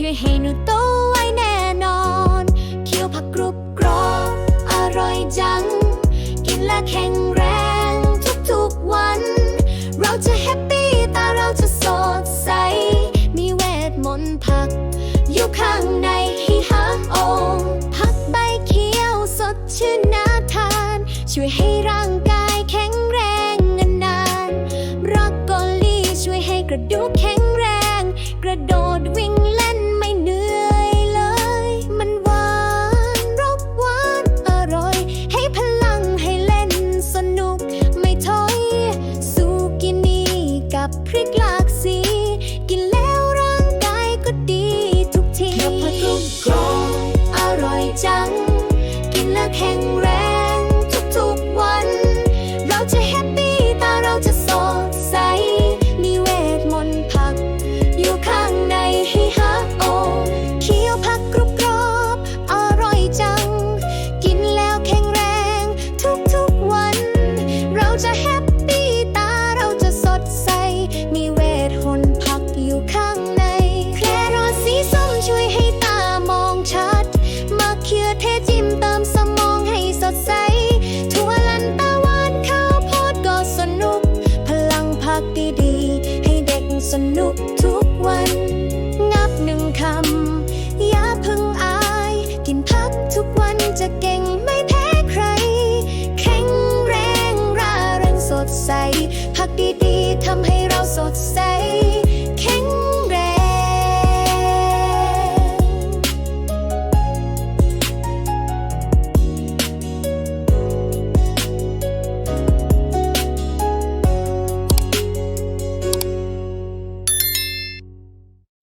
ช่วยให้หนูโตไวแน่นอนเคี่ยวผักกรุบกรอบอร่อยจัง กินและแข็งแรงทุกๆวัน เราจะแฮปปี้ตาเราจะสดใส มีเวทมนต์ผัก อยู่ข้างในให้หาองผักใบเขียวสดชื่นน่าทาน ช่วยให้ร่างกายแข็ง จัง กินแล้วแข็งแรง it's a new tool.